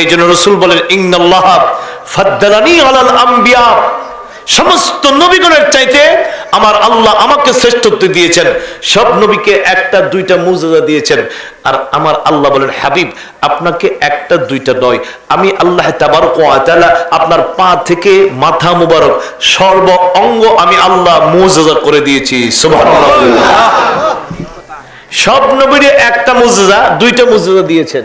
এই জন্য রসুল বলেন ইন্নাল্লাহ ফাদ্দালানি আলাল আম্বিয়া। সমস্ত নবীগণের চাইতে আমার আল্লাহ আমাকে শ্রেষ্ঠত্ব দিয়েছেন। সব নবীকে একটা দুইটা মুজা দিয়েছেন। আর আমার আল্লাহ বলেন হাবিব আপনাকে একটা দুইটা নয়। আমি আল্লাহ তাবারক আপনার পা থেকে মাথা মুবারক সর্ব অঙ্গ আমি আল্লাহ মুজা করে দিয়েছি। সব নবীর একটা মুজা দুইটা মুজা দিয়েছেন।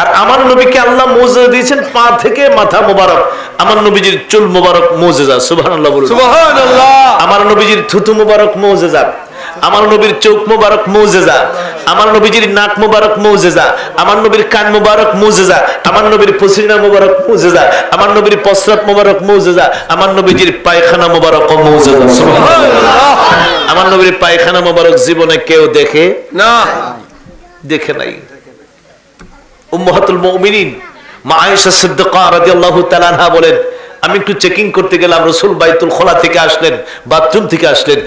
আর আমার নবীকে আল্লাহ মৌজেজা দিয়েছেন পা থেকে মাথা মোবারক। আমার নবীজির চুল মোবারক মৌজেজা সুবহানাল্লাহ আমার নবীজির থুতু মোবারক মৌজেজা আমার নবীর চোখ মোবারক মৌজেজা আমার নবীজির নাক মোবারক মৌজেজা আমার নবীর কান মোবারক মৌজেজা আমার নবীর পসিনা মোবারক মৌজেজা আমার নবীর প্রস্রাব মোবারক মৌজেজা আমার নবীজির পায়খানা মোবারক মৌজেজা আমার নবীর পায়খানা মোবারক জীবনে কেউ দেখে না। দেখে নাই। উম্মাহাতুল মুমিনিন। মা আয়েশা সিদ্দিকা রাদিয়াল্লাহু তাআলা আনহা বলেন আমি একটু চেকিং করতে গেলাম রাসূল বাইতুল খোলা থেকে আসলেন বাথরুম থেকে আসলেন।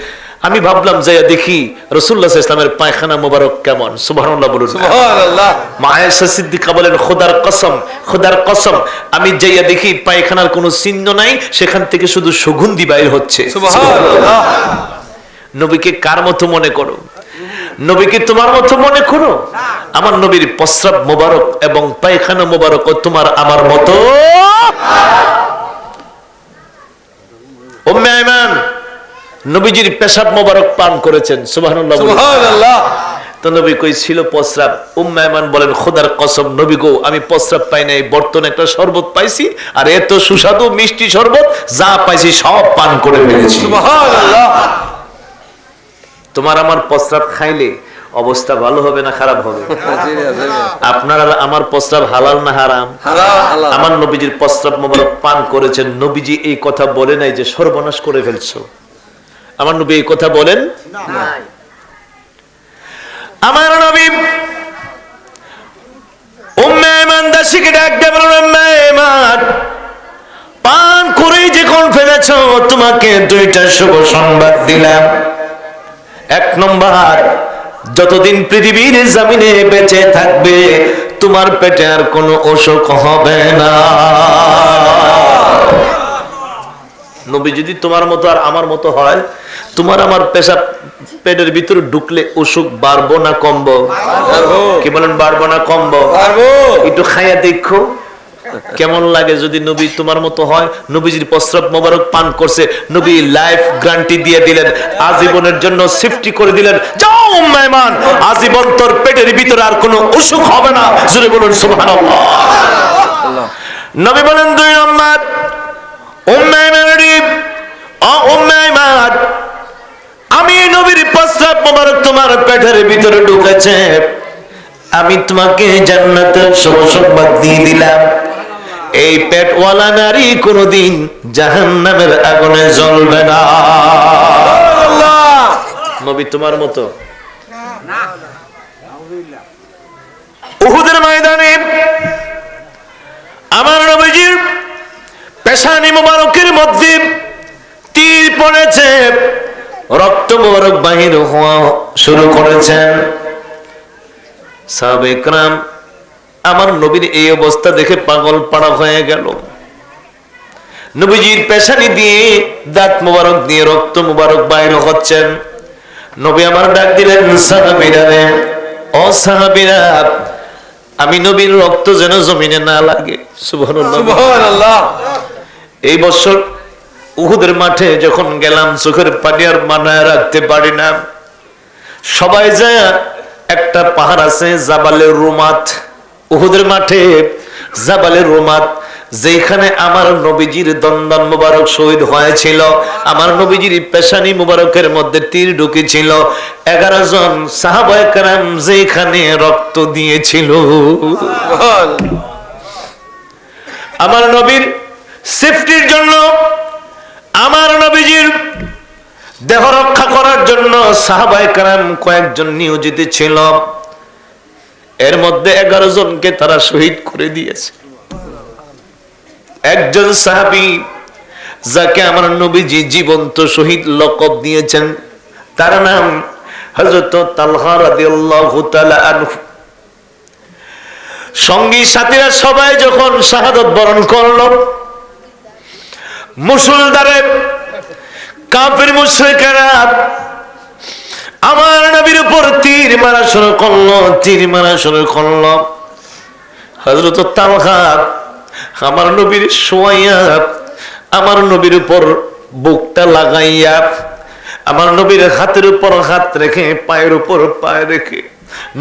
আমি ভাবলাম যাইয়া দেখি রাসূলুল্লাহ সাল্লাল্লাহু আলাইহি ওয়াসাল্লামের পায়খানা মোবারক কেমন। সুবহানাল্লাহ বলুন সুবহানাল্লাহ। মা আয়েশা সিদ্দিকা বলেন খোদার কসম খোদার কসম আমি যাইয়া দেখি পায়খানার কোনো চিহ্ন নাই সেখান থেকে শুধু সুগন্ধি বাইর হচ্ছে। সুবহানাল্লাহ। নবীকে কার মতো মনে করো? নবীকে তোমার মতো মনে করো? আমার নবীর প্রস্রাব মোবারক এবং পায়খানা মোবারক তোমার আমার মতো? নবীজির পেশাব মোবারক পান করেছেন সুবহানাল্লাহ তো নবী কই ছিল প্রস্রাব? উম্মায়মান বলেন খোদার কসম নবী গো আমি প্রস্রাব পাই নাই বর্তমানে একটা শরবত পাইছি আর এত সুস্বাদু মিষ্টি শরবত যা পাইছি সব পান করে ফেলেছি। সুবহানাল্লাহ। তোমার আমার প্রস্রাব খাইলে অবস্থা ভালো হবে না খারাপ হবে? আপনার আমার প্রস্রাব হালাল না হারাম? আমার নবীজির প্রস্রাব মোবারক পান করেছেন নবীজি এই কথা বলে নাই যে সর্বনাশ করে ফেলছো। আমার নবী এই কথা বলেন? আমার নবী পান করে যখন ফেলেছো তোমাকে দুইটা শুভ সংবাদ দিলাম। এক নম্বর যতদিন পৃথিবীর জমিনে বেঁচে থাকবে তোমার পেটে আর কোনো অসুখ হবে না। নবী যদি তোমার মতো আর আমার মতো হয় তোমার আমার পেশা পেটের ভিতরে ঢুকলে অসুখ বাড়বো না কমবো? কি বলেন বাড়বো না কমবো? একটু খাইয়া দেখো। কেমন লাগে যদি নবী তোমার মতো হয়? নবীজির প্রস্রাব মোবারক পান করছে। নবী লাইফ গ্যারান্টি দিয়ে দিলেন। আজীবনের জন্য সেফটি করে দিলেন। যাও, মেহমান! আজীবন তোর পেটের ভিতরে আর কোনো অসুখ হবে না। জোরে বলুন, সুবহানাল্লাহ। নবী বলেন, দুই নম্বর আমি নবীর প্রস্রাব মোবারক তোমার পেটের ভিতরে ঢুকেছে। আমি তোমাকে জান্নাতের শুভ সংবাদ দিয়ে দিলাম। এই পেটওয়ালা নারী কোনোদিন জাহান্নামের আগুনে জ্বলবে না। নবী তোমার মতো। উহুদের ময়দানে আমার নবীজির পেশানি মোবারকের মধ্যে তীর পড়েছে রক্ত মোবারক বাহির হওয়া শুরু করেছেন। সাবেকরাম আমার নবীর এই অবস্থা দেখে পাগল পাড়া হয়ে গেল। নবীজির পেশানি দিয়ে দাঁত মোবারক দিয়ে রক্ত মোবারক বাইর হচ্ছেন। নবী আমার ডাক দিলেন সাহাবিরা রে ও সাহাবিরা আমি নবীর রক্ত যেন জমিনে না লাগে। সুবহানাল্লাহ। এই বছর উহুদের মাঠে যখন গেলাম চোখের পানি আর মানায় রাখতে পারি না। সবাই যায় একটা পাহাড় আছে জাবালের রুমাত। উহুদের মাঠে জাবালের রুমাত যেখানে আমার নবীজির দন্দন মুবারক শহীদ হয়েছিল, আমার নবীজির পেশানি মুবারকের মধ্যে তীর ঢুকেছিল, এগারো জন সাহাবায়ে কেরাম যেখানে রক্ত দিয়েছিল। আমার নবীর সেফটির জন্য, আমার নবীজির দেহ রক্ষা করার জন্য সাহাবাই কারাম কয়েকজন নিয়োজিত ছিল। এর মধ্যে এগারো জনকে তারা শহীদ করে দিয়েছে। একজন সাহাবি যাকে আমার নবীজি জীবন্ত শহীদ লকব দিয়েছেন, তার নাম হযরত তালহা রাদিয়াল্লাহু তাআলা আনহু। সঙ্গী সাথীরা সবাই যখন শাহাদত বরণ করল মুসলদারে কাফের মুশরিকেরা আমার নবীর উপর তীর মারা শুরু করল, তীর মারা শুরু করল। হজরত তালহা আমার নবীর সোয়াইয়া আমার নবীর উপর বুকটা লাগাইয়া, আমার নবীর হাতের উপর হাত রেখে, পায়ের উপর পায়ে রেখে,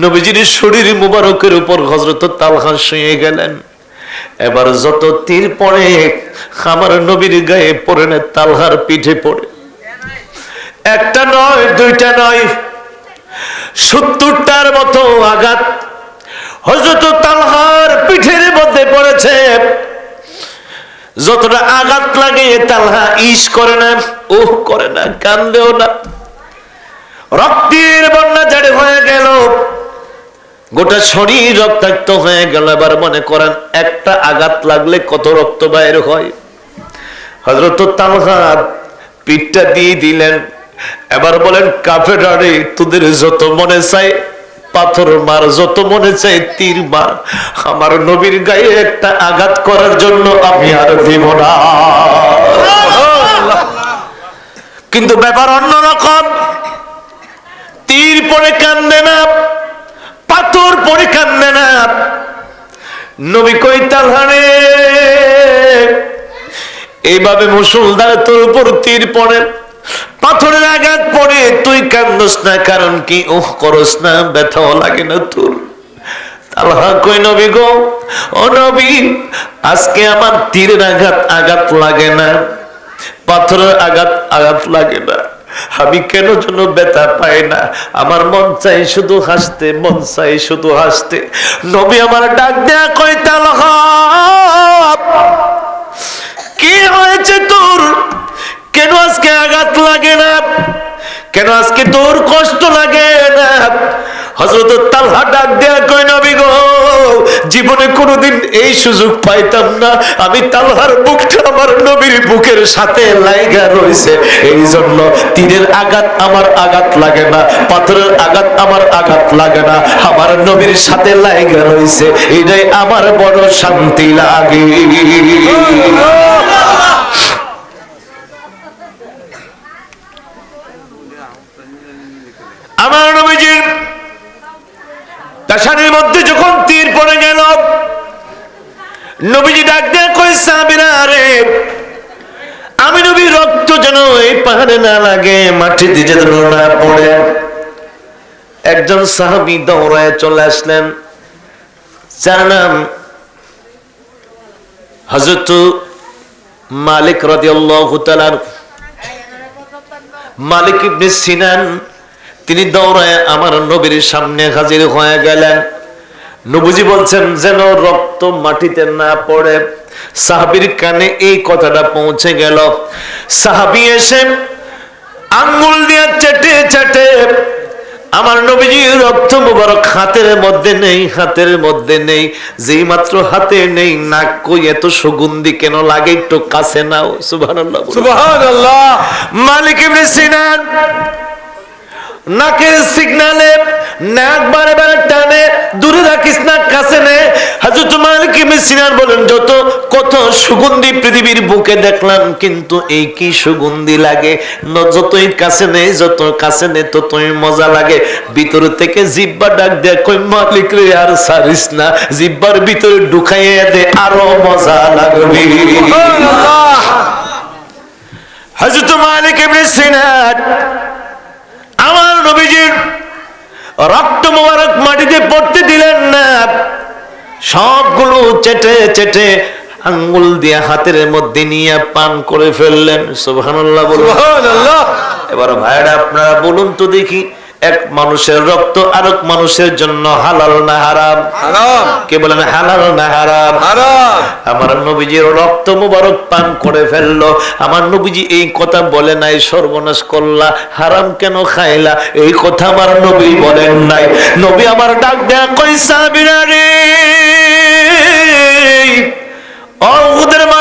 নবীজির শরীর মুবারকের উপর হজরত তালহা শুয়ে গেলেন। এবার যত তীর পড়ে, আমার নবীর গায়ে পড়ে না, তালহার পিঠে পড়ে। একটা নয়, দুইটা নয়। সত্তরটার মতো আঘাত। হজরত তালহার পিঠের মধ্যে পড়েছে। যতটা আঘাত লাগে, তালহা ইস করে না ওহ করে না, কান্দেও না। রক্তের বন্যা জারি হয়ে গেল। গোটা শরীর রক্তাক্ত হয়ে গেল। এবার মনে করেন, একটা আঘাত লাগলে কত রক্ত বাইর হয়। হজরত তালহা পিঠটা দিয়ে দিলেন। এবার বলেন কাফেরারে তোদের যত মনে চাই পাথর মার যত মনে চাই তীর মার। আমার নবীর গায়ে একটা আঘাত করার জন্য আমি আর দিব না। কিন্তু ব্যাপার অন্যরকম। তীর পরে কান্দে না পাথর পরে কান্দে না। নবী কই তালহারে এইভাবে মুসলদার তোর উপর তীর পড়ে পাথরের আঘাত পড়ে, তুই কান্দস না, কারণ কি? ওহ করস না, ব্যথাও লাগে না তোর। কই নবী গো? ও নবী, আজকে আমার তীরের আঘাত আঘাত লাগে না, পাথরের আঘাত আঘাত লাগে না। আমি কেন যেন ব্যথা পাই না? আমার মন চাই শুধু হাসতে, মন চাই শুধু হাসতে। নবী আমার ডাক দেয়া কই তালহা, কি হয়েছে তোর? কেন আজকে আঘাত লাগে না? কেন আজকে তোর কষ্ট লাগে না? হজরত ডাক দেয়া কই নবী গো, জীবনে কোনোদিন এই সুযোগ পাইতাম না। আমি তালহার বুকটা আমার নবীর বুকের সাথে লাইগা রয়েছে এই জন্য তীরের আঘাত আমার আঘাত লাগে না, পাথরের আঘাত আমার আঘাত লাগে না। আমার নবীর সাথে লাইগা রয়েছে এটাই আমার বড় শান্তি লাগে আমার নবীজির তাসানের মধ্যে যখন তীর পড়ে গেল, নবীজি ডাক দেয়া কই সাবিরা রে, আমি নবী রক্ত যেন এই পাহাড়ে না লাগে মাটিতে যেন না পড়ে। একজন সাহাবি দৌড়ায় চলে আসলেন, যার নাম হজরত মালিক রাদিয়াল্লাহু তাআলা মালিক ইবনে সিনান তিনি দৌড়ায় আমার নবীর সামনে হাজির হয়ে গেলেন। নবুজি বলছেন যেন রক্ত মাটিতে না পড়ে। সাহাবির কানে এই কথাটা পৌঁছে গেল। সাহাবি এসে আঙ্গুল দিয়ে চেটে চেটে আমার নবীজি রক্ত মুবারক হাতের মধ্যে নেই হাতের মধ্যে নেই। যেই মাত্র হাতে নেই নাক কই এত সুগন্ধি কেন লাগে একটু কাছে নাও সুবহানাল্লাহ। সুবহানাল্লাহ। মালিক ইবনে সিনান নাকের সিগনালে নাক বারে বারে টানে দূরে রাখিস না কাছে নে। হযরত মালিক ইবনে সিনান বলেন যত কত সুগন্ধি পৃথিবীর বুকে দেখলাম কিন্তু এই কি সুগন্ধি লাগে? যতই কাছে নে যত কাছে নে ততই মজা লাগে। ভিতর থেকে জিব্বা ডাক দেয় কই মালিক রে আর সারিস না। জিব্বার ভিতরে ঢুকাইয়ে দে আরও মজা লাগবে। হযরত মালিক ইবনে সিনান রক্ত মোবারক মাটিতে পড়তে দিলেন না। সবগুলো চেটে চেটে আঙ্গুল দিয়ে হাতের মধ্যে নিয়ে পান করে ফেললেন। সুবহানাল্লাহ বলুন। সুবহানাল্লাহ। এবার ভাইরা আপনারা বলুন তো দেখি। এক মানুষের রক্ত আরেক মানুষের জন্য হালাল না হারাম? হারাম। কে বলেন হালাল না হারাম? হারাম। আমার নবীজির রক্ত মুবারক পান করে ফেলল। আমার নবীজি এই কথা বলে নাই সর্বনাশ করলা হারাম কেন খাইলা? এই কথা আমার নবী বলেন নাই। নবী আমার ডাক দেয়া কই সাবিরা রে অহুদের ময়দানের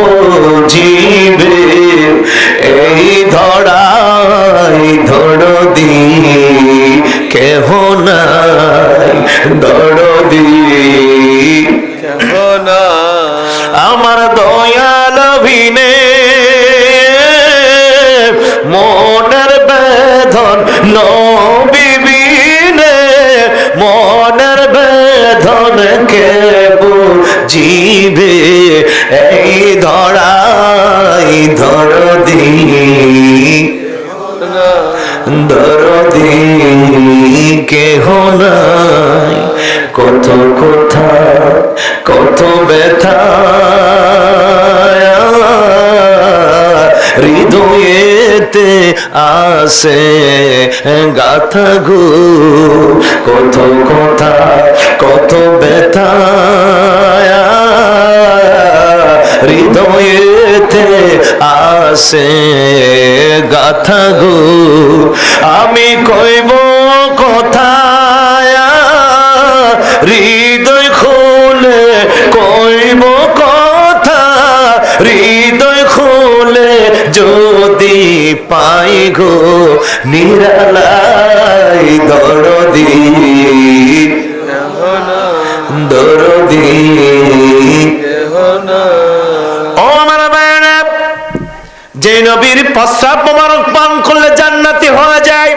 বুঝিবে এই ধড়াই ধড় দি কেহ নাই ধড় দি আমার দয়াল ভিনে মনের বেদন নবিবিনে বেদন কে বুঝিবে এই ধরাই ধর দি দরদি কেহ নাই। কত কথা কত ব্যথা হৃদয়েতে আসে গাথা গো কত কথা, কত ব্যথা হৃদয়েতে আসে গাথা গো আমি কইব কথা পাই গো নিরালাই দরদি। দরদি। ও আমার ভাইয়েরা, যে নবীর প্রস্রাব মোবারক পান করলে জান্নাতি হওয়া যায়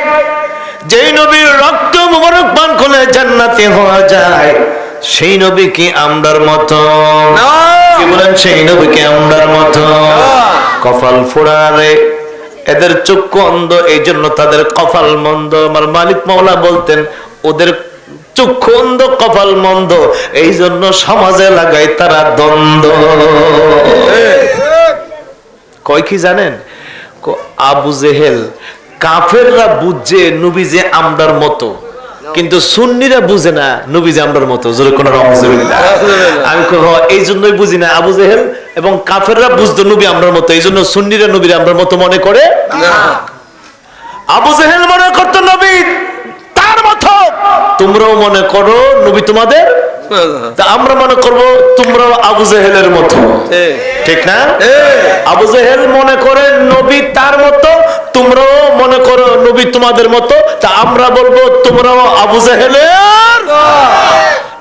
যে নবীর রক্ত মোবারক পান করলে জান্নাতি হওয়া যায় সেই নবী কি আমরার মতো? কি বলেন সেই নবী কি আমরার মতো? কপাল ফোড়ারে এদের চক্ষু অন্ধ এই জন্য তাদের কপাল মন্দ। আমার মালিক মাওলা বলতেন, ওদের চক্ষু অন্ধ, কপাল মন্দ এই জন্য সমাজে লাগায় তারা দ্বন্দ্ব। কয় কি জানেন? আবু জেহেল, কাফেররা বুঝছে নবী যে আমদার মতো। কিন্তু সুন্নিরা বুঝে না নবী জামরার আমরার মতো আমি এই জন্যই বুঝি না আবু জেহেল এবং কাফেররা বুঝতো নবী আমরার মতো এই জন্য সুন্নিরা নবীর আমরার মতো মনে করে। আবু জেহেল মনে করতো নবী তার মতো। তোমরাও মনে করো নবী তোমাদের তা আমরা মনে করব তোমরাও আবু জেহেলের মতো। ঠিক না? আবু জেহেল মনে করে নবী তার মতো তোমরাও মনে করো নবী তোমাদের মতো। তা আমরা বলব তোমরাও আবু জেহেলের।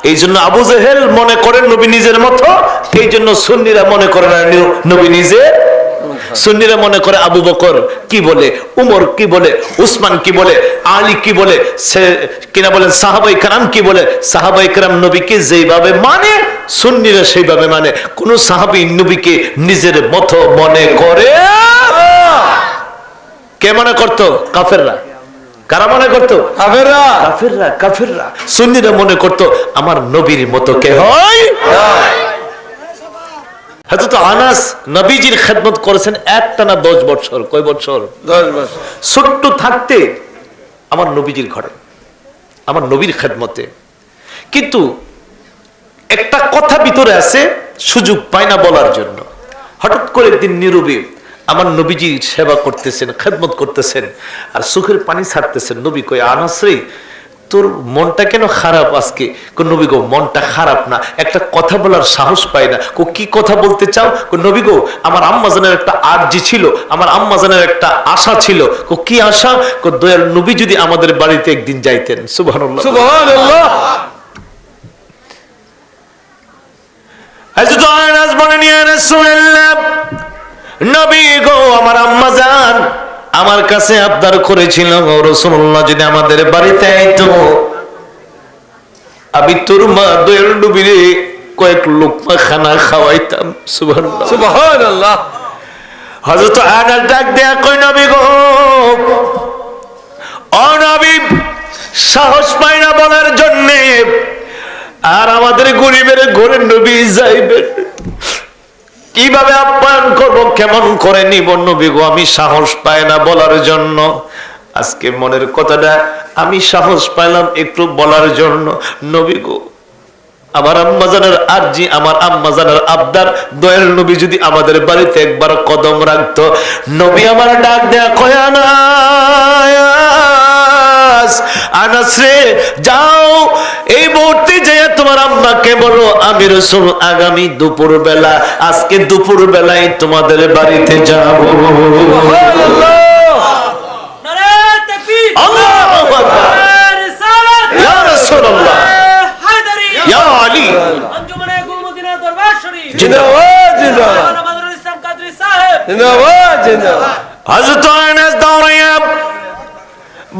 এই জন্য আবু জেহেল মনে করেন নবী নিজের মতো এই জন্য সুন্নিরা মনে করে না ন- নবী নিজে সুন্নিরা মনে করে আবু বকর কি বলে উমর কি বলে উসমান কি বলে আলী কি বলে সে কিনা বলেন সাহাবাই কারাম কি বলে সাহাবাই কারাম নবীকে যেভাবে মানে সুন্নিরা সেইভাবে মানে। কোন সাহাবি নবীকে নিজের মতো মনে করে কে মনে করতো? কাফেররা। কারা মনে করতো? কাফেররা। কাফেররা সুন্নিরা মনে করতো আমার নবীর মতো কে হয়? হয়তো আনাস নবীজির খেদমত করেছেন একটা না দশ বছর। কয় বছর? ছোট্ট থাকতে আমার নবীজির ঘরে আমার নবীর খেদমতে। কিন্তু একটা কথা ভিতরে আছে সুযোগ পায় না বলার জন্য। হঠাৎ করে একদিন নীরবে আমার নবীজি সেবা করতেছেন খেদমত করতেছেন আর সুখের পানি ছাড়তেছেন। নবী কই আনাস রে তোর মনটা কেন খারাপ আজকে? নবী গো মনটা খারাপ না। একটা কথা বলার সাহস পাই না। কো কি কথা বলতে চাও? নবী গো আমার আম্মাজানের একটা আর্জি ছিল আমার আম্মাজানের একটা আশা ছিল। কো কি আশা? কো দয়াল নবী যদি আমাদের বাড়িতে একদিন যাইতেন। সুবহানাল্লাহ। হযরত আনাস বলেন ইয়া রাসূলুল্লাহ নবী গো আমার আম্মা জান আমার কাছে আবদার করেছিল গো রাসূলুল্লাহ যদি আমাদের বাড়িতে আইতো আমি তোর মা দয়াল নবীরে কয়েক লোকমা খানা খাওয়াইতাম সুবহানাল্লাহ। হযরত আনাস ডাক দেয়া কই নবী গো ও নবী সাহস পায় না বলার জন্যে আর আমাদের গরিবের ঘরে নবী যাইবেন। কীভাবে আপ্যায়ন করব? কেমন করে নিব? নবী গো, আমি সাহস পাই না বলার জন্য। আজকে মনের কথাটা, আমি সাহস পাইলাম একটু বলার জন্য। নবী গো, আমার আম্মাজানের আরজি, আমার আম্মাজানের আবদার। দয়াল নবী যদি আমাদের বাড়িতে একবার কদম রাখতো, নবী আমার ডাক দেয়া কয়া না। আনাস রে যাও এই মুহূর্তে যাইয়া তোমার আম্মাকে বলো আমি রসুল আগামী দুপুর বেলা আজকে দুপুর বেলায় তোমাদের বাড়িতে যাব।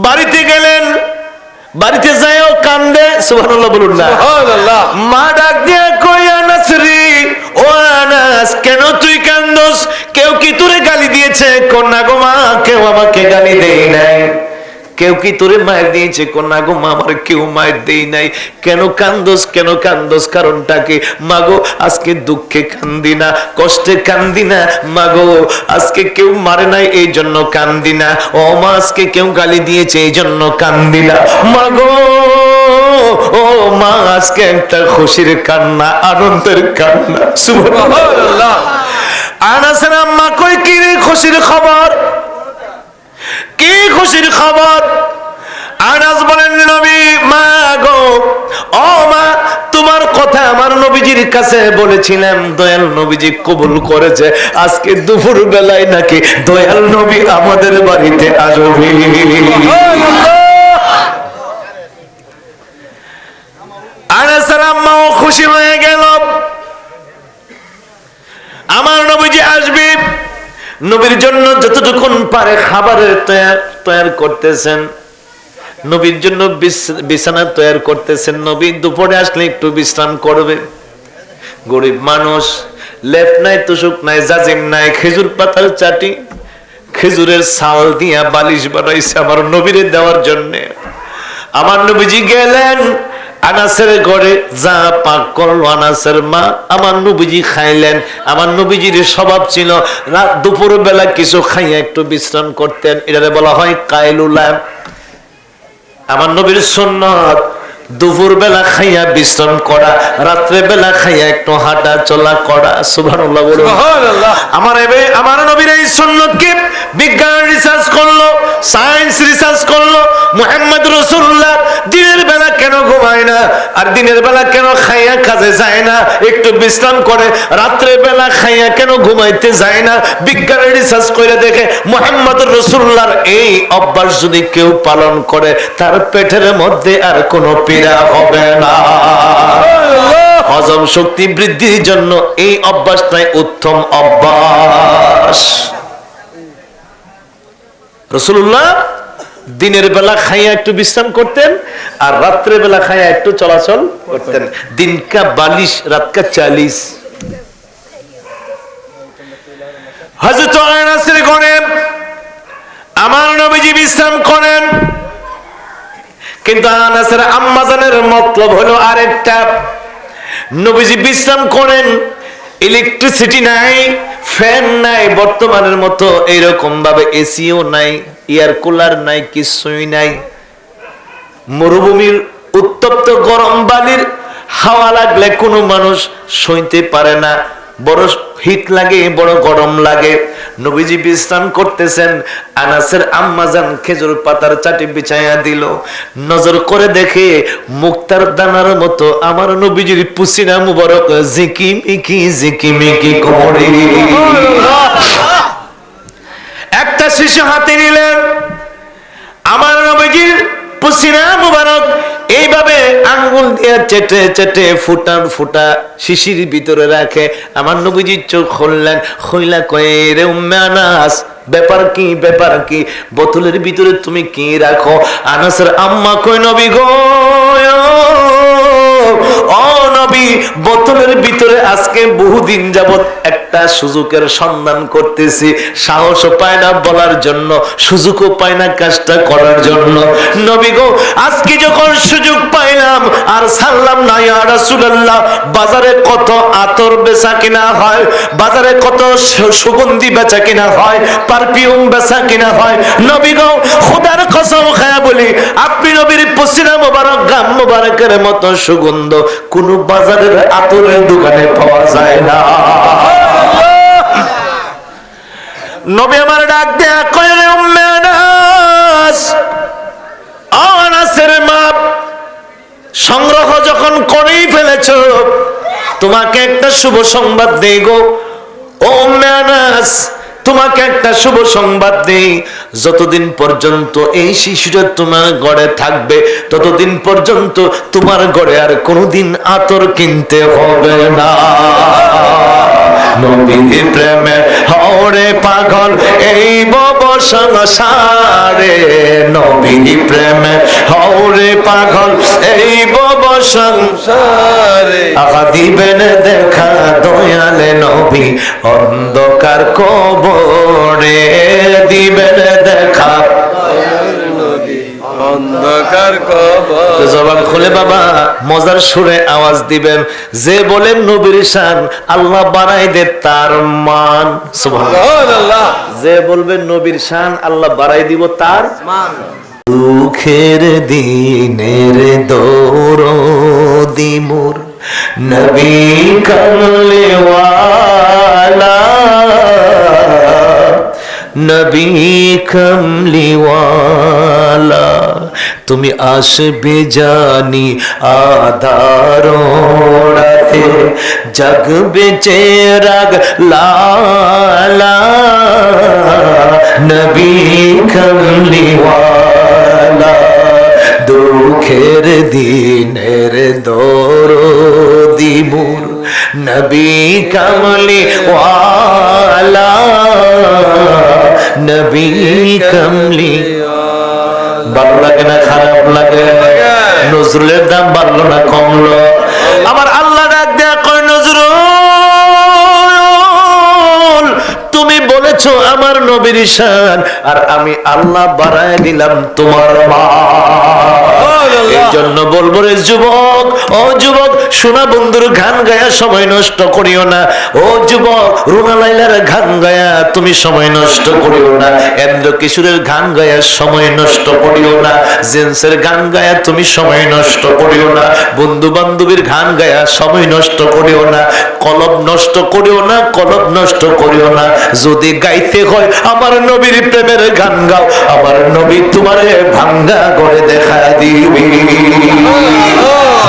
বাড়িতে বাড়িতে যায়ও কান্দে সুবহানাল্লাহ বলুন না। মা ডাক দিয়া কই আনাস রে ও আনাস কেন তুই কান্দস? কেউ কি তুরে গালি দিয়েছে? কন্যা গো মা কেউ আমাকে গালি দেই নাই। কেউ কি তোরে মায়ের দিয়েছে কন্যা গো, মা আমার কেউ মায়ের দেই নাই। কেন কান্দোস কেন কান্দোস? কারণটা কি? মাগো আজকে দুঃখে কান্দি না, কষ্টে কান্দি না। মাগো আজকে কেউ মারে নাই, এই জন্য কান্দি না। ও মা, আজকে কেউ গালি দিয়েছে, এই জন্য কান্দি না। মাগো ও মা, আজকে একটা খুশির কান্না, আনন্দের কান্না। সুবহানাল্লাহ। আনাসের আম্মা কই কি রে খুশির খবর? কি খুশির খবর? আনাস বলেন, নবী, মা গো, ও মা, তোমার কথা আমার নবীজির কাছে বলেছিলাম, দয়াল নবীজি কবুল করেছে। আজকে দুপুর বেলায় নাকি দয়াল নবী আমাদের বাড়িতে আসবে। আনাসের আম্মাও খুশি হয়ে গেল। আমার নবীজি আসবে নবীর জন্য যতটুকুন পারে খাবারের তৈয়ার করতেছেন। নবীর জন্য বিছ- বিছানা তৈয়ার করতেছেন। নবী দুপুরে আসলে একটু বিশ্রাম করবে। গরিব মানুষ, লেপ নাই, তুষুক নাই, জাজিম নাই, খেজুর পাতার চাটি, খেজুরের সাল দিয়া বালিশ বানাইছে আমার নবীরে দেওয়ার জন্যে। আমার নবীজি গেলেন আনাসের ঘরে যা পাক করল আনাসের মা আমার নবীজি খাইলেন আমার নবীজির স্বভাব ছিল রাত দুপুর বেলা কিছু খাইয়া একটু বিশ্রাম করতেন এটারে বলা হয় কায়লুলাম আমার নবীর সুন্নত দুপুর বেলা খাইয়া বিশ্রাম করা রাত্রে বেলা খাইয়া একটু হাঁটা চলা করা সুবহানাল্লাহ বলুন। আমার এবে আমার নবীর এই সুন্নতকে বিজ্ঞান রিসার্চ করল সায়েন্স রিসার্চ করল মুহাম্মদ রাসূলুল্লাহ দিনের বেলা কেন ঘুমায় না? আর দিনের বেলা কেন খাইয়া কাজে যায় না? একটু বিশ্রাম করে রাত্রে বেলা খাইয়া কেন ঘুমাইতে যায় না? বিজ্ঞান রিসার্চ করে দেখে মুহাম্মদ রাসূলুল্লাহর এই অভ্যাস যদি কেউ পালন করে, তার পেটের মধ্যে আর কোনো পীড়া হবে না। হজম শক্তি বৃদ্ধির জন্য এই অভ্যাসটাই উত্তম অভ্যাস। রসুল্লাহ দিনের বেলা খাইয়া একটু বিশ্রাম করতেন, আর রাত্রে বেলা খাইয়া একটু চলাচল করতেন। দিনকা বালিশ, রাতকা চালিশ। আমার নবীজি বিশ্রাম করেন। কিন্তু আম্মাজানের মতলব হলো আরেকটা। নবীজি বিশ্রাম করেন ইলেকট্রিসিটি নাই ফ্যান নাই, বর্তমানের মতো এইরকম ভাবে এসিও নাই। এয়ার কুলার নাই, কিছুই নাই। মরুভূমির উত্তপ্ত গরম বালির হাওয়া লাগলে কোনো মানুষ সইতে পারে না। বড় হিট লাগে, বড় গরম লাগে। নবীজি বিশ্রাম করতেছেন, আনাসের আম্মাজান খেজুর পাতার চাটি বিছাইয়া দিল। নজর করে দেখে মুক্তার দানার মতো আমার নবীজির পুসিনা মুবারক জিকি মিকি জিকি মিকি একটা শিশু হাতে নিলেন। আমার নবীজির পুসিনা মুবারক এইভাবে আঙ্গুল দিয়ে চেটে চেটে ফুটান ফুটা শিশির ভিতরে রাখে। আমার নবীজি চোখ খুললেন, খুইলা কয়ে, রে উম্মে আনাস, ব্যাপার কি ব্যাপার কি? বোতলের ভিতরে তুমি কি রাখো? আনাসের আম্মা কই নবী গো, ও নবী, বোতলের ভিতরে আজকে বহুদিন যাবত একটা একটা সুযোগের সন্ধান করতেছি, সাহসও পায় না বলার জন্য, সুযোগও পায় না কাজটা করার জন্য। নবী গো, আজকে যখন সুযোগ পাইলাম, আর সাল্লাম না ইয়া রাসূলুল্লাহ, বাজারে কত আতর বেচা কিনা হয়, বাজারে কত সুগন্ধি বেচা কিনা হয় পারফিউম বেচা কিনা হয়। নবী গো, খোদার কসম খায়া বলি, আপনি নবীর পসিনা মোবারক, গাম মোবারকের মতো সুগন্ধ কোন বাজারের আতরের দোকানে পাওয়া যায় না। নবী আমার ডাক দেয়া কইরে, উম্মে আনাস, আনাসের সংগ্রহ যখন করেই ফেলেছ, তোমাকে একটা শুভ সংবাদ দেই গো। ও উম্মে আনাস, তোমাকে একটা শুভ সংবাদ দেই। যতদিন পর্যন্ত এই শিশুটা তোমার ঘরে থাকবে, ততদিন পর্যন্ত তোমার ঘরে আর কোনোদিন আতর কিনতে হবে না। নবীর প্রেমে হরে পাগল, এই বব সংসারে নবীর প্রেমে হরে পাগল, এই বব সংসারে আহা দিবেন দেখা দয়ালে নবী, অন্ধকার কবরে। দিবেন দেখা অন্ধকার জবান খুলে বাবা মজার সুরে আওয়াজ দিবেন। যে বলেন নবীর শান আল্লাহ বাড়াই দে তার মান। সুবহানাল্লাহ। যে বলবেন নবীর শান আল্লাহ বাড়াই দিব তার দুঃখের দিনের দৌড় দিমুর নবী কমলেওয়ালা। নবী কমলিওয়ালা তুমি আসবে জানি আধারোড়াতে জগবে চেরাগ লালা, নবী কমলিওয়ালা দুঃখের দিনের দৌড়ি মুর, নবী কমলি ওয়ালা। নবী কমলি। ভালো লাগে না, খারাপ লাগে? নজরুলের দাম বাড়লো না, কমলো? আমার আল্লাহ ডাক দেয়া কয়, নজরুল, তুমি বলেছ আমার নবীর আর আমি আল্লাহ বাড়ায় দিলাম তোমার মা জন্য বলব রে যুবক, ও যুবক সোনা বন্ধুর গান গায়া সময় নষ্ট করিও না। ও যুবক রুনা লাইলার গান গায়া তুমি সময় নষ্ট করিও না। এন্দ্র কিশোরের গান গায়া সময় নষ্ট করিও না। জেন্সের গান গায়া তুমি সময় নষ্ট করিও না। বন্ধু বান্ধবীর গান গায়া সময় নষ্ট করিও না। কলব নষ্ট করিও না, কলব নষ্ট করিও না। যদি গাইতে হয় আমার নবীর প্রেমের গান গাও, আমার নবী তোমারে ভাঙ্গা করে দেখা দিবি।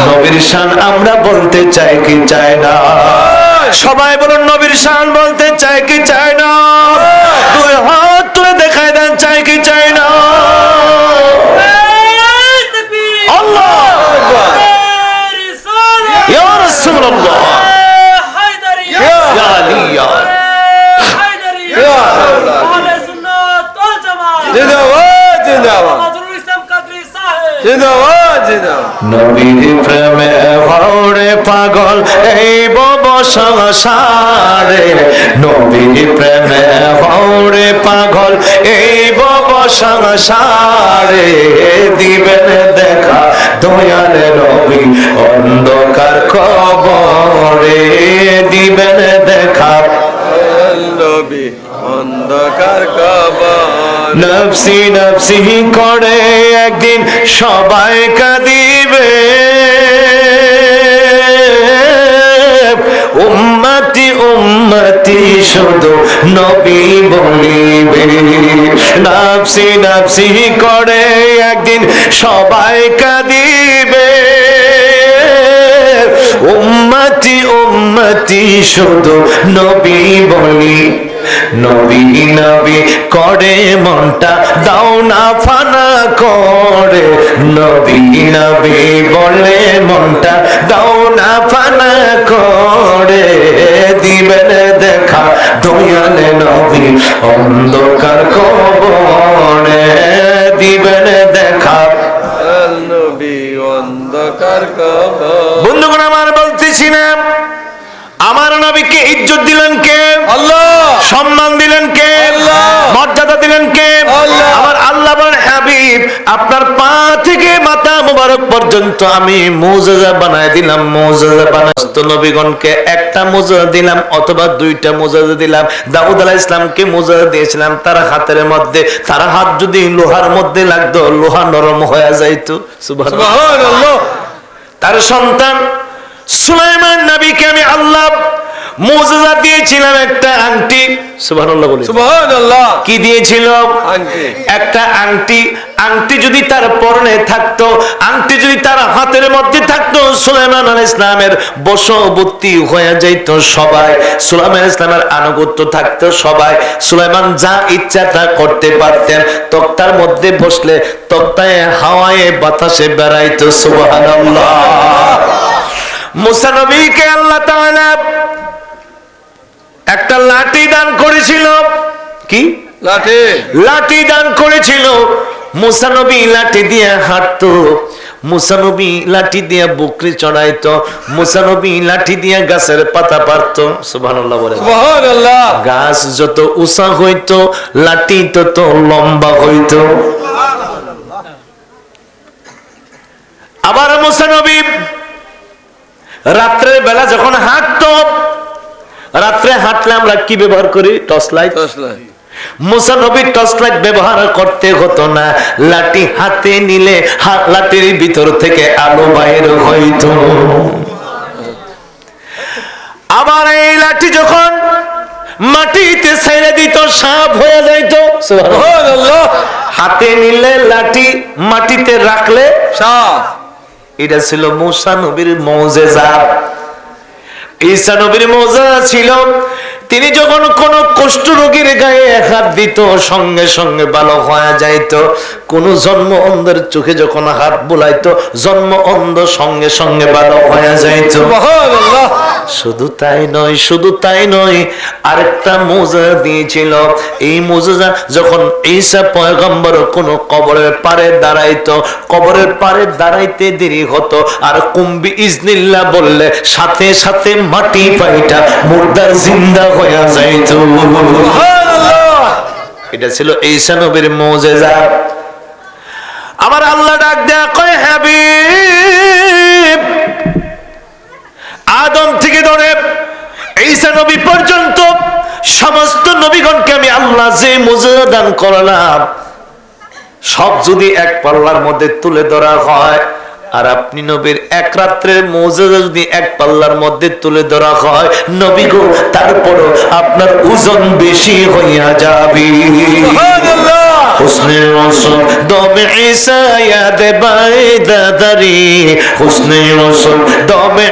নবীর শান আমরা বলতে চাই কি চাই না? সবাই বলুন, নবীর শান বলতে চাই কি চাই সংসারে নবীর প্রেমে ভরে পাগল এই বব সংসারে দিবেন দেখা দয়াল নবী অন্ধকার কবরে দিবেন দেখা। নবী অন্ধকার কবর। নফসি নফসি করে একদিন সবাই কাঁদিবে উম্মতি উম্মতি শুধু নবী বলিবে। নাফসি নাফসি করে একদিন সবাই কাঁদিবে। উম্মতি উম্মতি শুধু নবী বলি নবী নবী করে মনটা দাও না ফানা করে। নবী নবী বলে মনটা দাও না ফানা করে। দিবেন দেখা দয়ালে নবী অন্ধকার কবরে। দিবেন দেখা নবী অন্ধকার কবর। বন্ধুগণ আমার বলতেছি না আমার নবীকে ইজ্জত দিলেন কে আল্লাহ সম্মান দিলেন কে? মর্যাদা দিলেন কে? আমার আল্লাহ হাবিব আপনার পা থেকে মাথা মোবারক পর্যন্ত আমি মোজাজা বানায় দিলাম মোজাজা বানায় সমস্ত নবীগণকে একটা মোজাজা দিলাম অথবা দুইটা মোজাজা দিলাম। দাউদ আলাহ ইসলামকে মোজাজা দিয়েছিলাম তার হাতের মধ্যে তার হাত যদি লোহার মধ্যে লাগতো লোহা নরম হয়ে যাইতো। তার সন্তান সুলাইমান নবীকে আমি আল্লাহ মোজাজা দিয়েছিলাম একটা আংটি। সুবহানাল্লাহ বলে সুবহানাল্লাহ। কি দিয়েছিল? আংটি। একটা আংটি। আংটি যদি তার পরনে থাকতো আংটি যদি তার হাতের মধ্যে থাকতো সুলাইমান আল ইসলামের বশবর্তী হয়ে যাইত সবাই। সুলাইমান ইসলামের আনুগত্য থাকতো সবাই। সুলাইমান যা ইচ্ছা তা করতে পারতেন। তক্তার মধ্যে বসলে তক্তায় হাওয়ায় বাতাসে বেড়াইতো। সুবহানাল্লাহ। মুসা নবীকে আল্লাহ তাআলা একটা লাঠি দান করেছিল। কি? লাঠি। লাঠি দান করেছিল। মুসানবী লাঠি দিয়ে হাঁটতো। মুসানবী লাঠি দিয়ে বকরি চড়াইতো। মুসানবী লাঠি দিয়ে গাছের পাতা পারতো। সুবহানাল্লাহ বলে সুবহানাল্লাহ। গাছ যত উষা হইতো লাঠি তত লম্বা হইতো। আবার মুসানবী রাত্রের বেলা যখন হাঁটতো রাত্রে হাঁটলে আমরা কি ব্যবহার করি? Torch light? তসলাই মুসা নবীর টর্চ লাইট ব্যবহার করতে হতো না। লাঠি হাতে নিলে লাঠির ভিতর থেকে আলো বাইর হইতো। আবার এই লাঠি যখন মাটিতে ছেড়ে দিত সাপ হয়ে যাইতো। হাতে নিলে লাঠি মাটিতে রাখলে সাপ। এটা ছিল মুসা নবীর মৌজেজা। ঈসা নবীর মজা ছিল। তিনি যখন কোন কুষ্ঠ রোগীর গায়ে হাত দিত, সঙ্গে সঙ্গে ভালো হয়ে যাইত। কোন জন্ম অন্ধের চোখে যখন হাত বুলাইতো জন্ম অন্ধ সঙ্গে সঙ্গে ভালো হয়ে যাইত। শুধু তাই নয় শুধু তাই নয় আরেকটা মোজা দিয়েছিল। এই মোজা যখন ঈসা পয়গম্বর কোন কবরের পারে দাঁড়াইতো কবরের পারে দাঁড়াইতে দেরি হতো আর কুম্বি ইজনিল্লাহ বললে সাথে সাথে মাটি পাইটা মুর্দার জিন্দা হয়ে যাইতো। এটা ছিল ঈসা নবীর মোজেজা। আমার আল্লাহ ডাক দেয়া কয়, হাবিব। আদম থেকে ধরে নবী পর্যন্ত সমস্ত নবীগণকে আমি আল্লাহ যে মুজেজা দান সব যদি এক পাল্লার মধ্যে তুলে ধরা হয়, আর আপনি নবীর এক রাত্রের মৌজাদা যদি এক পাল্লার মধ্যে তুলে ধরা হয়, নবী গো, তারপরও আপনার ওজন বেশি হইয়া যাবে। হুসনে রসুল দমে দমে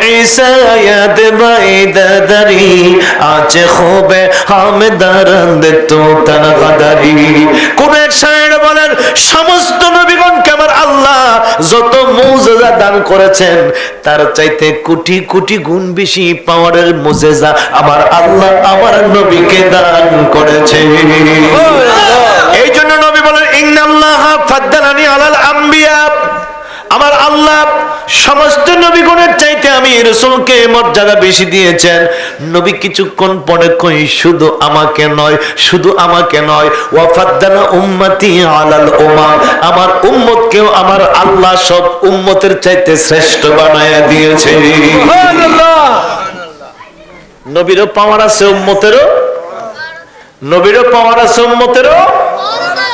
আছে খুবে তো কোন এক শায়ের বলেন, সমস্ত নবীগণকে আমার আল্লাহ যত মুজেজা দান করেছেন, তার চাইতে কোটি কোটি গুণ বেশি পাওয়ারের মুজেজা আমার আল্লাহ আমার নবীকে দান করেছে এই জন্য নবী বলেন ইন্নাল্লাহ ফাদ্দালানি আলাল আম্বিয়া আমার আল্লাহ সমস্ত নবীগণের চাইতে আমি রসুলকে মর্যাদা বেশি দিয়েছেন। নবী কিছুক্ষণ পরে কই শুধু আমাকে নয় শুধু আমাকে নয় ওয়াফাদ্দানা উম্মতি আলাল উমা। আমার উম্মতকেও আমার আল্লাহ সব উম্মতের চাইতে শ্রেষ্ঠ বানায়া দিয়েছে। নবীরও পাওয়ার আছে উম্মতেরও। নবীরও পাওয়ার আছে উম্মতেরও।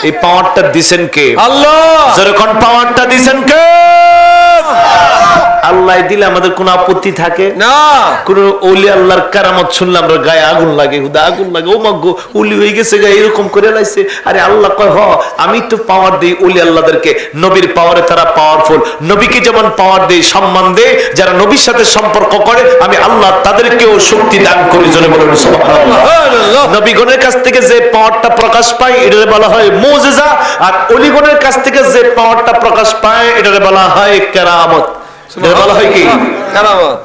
এই পাওয়ারটা দিছেন কে? আল্লাহ। যেরকম পাওয়ারটা দিছেন কে? আল্লাহ দিলে আমাদের কোনো আপত্তি থাকে? না। কোন ওলি আল্লাহর কারামত শুনলাম আমরা গায়ে আগুন লাগে হুদা আগুন লাগে ও মাগো উলি হয়ে গেছে গায়ে এরকম করে লাইছে। আরে আল্লাহ কয় হ আমি তো পাওয়ার দিই ওলি আল্লাহদেরকে। নবীর পাওয়ারে তারা পাওয়ারফুল নবীকে যেমন পাওয়ার দেই সম্মান দেই যারা নবীর সাথে সম্পর্ক করে আমি আল্লাহ তাদেরকেও শক্তি দান করি জনে বলুন সুবহানাল্লাহ। নবীগণের কাছ থেকে যে পাওয়ারটা প্রকাশ পায় এটারে বলা হয় মুজিজা। আর অলিগণের কাছ থেকে যে পাওয়ারটা প্রকাশ পায় এটারে বলা হয় কেরামত। বলা হয় কি? কারামত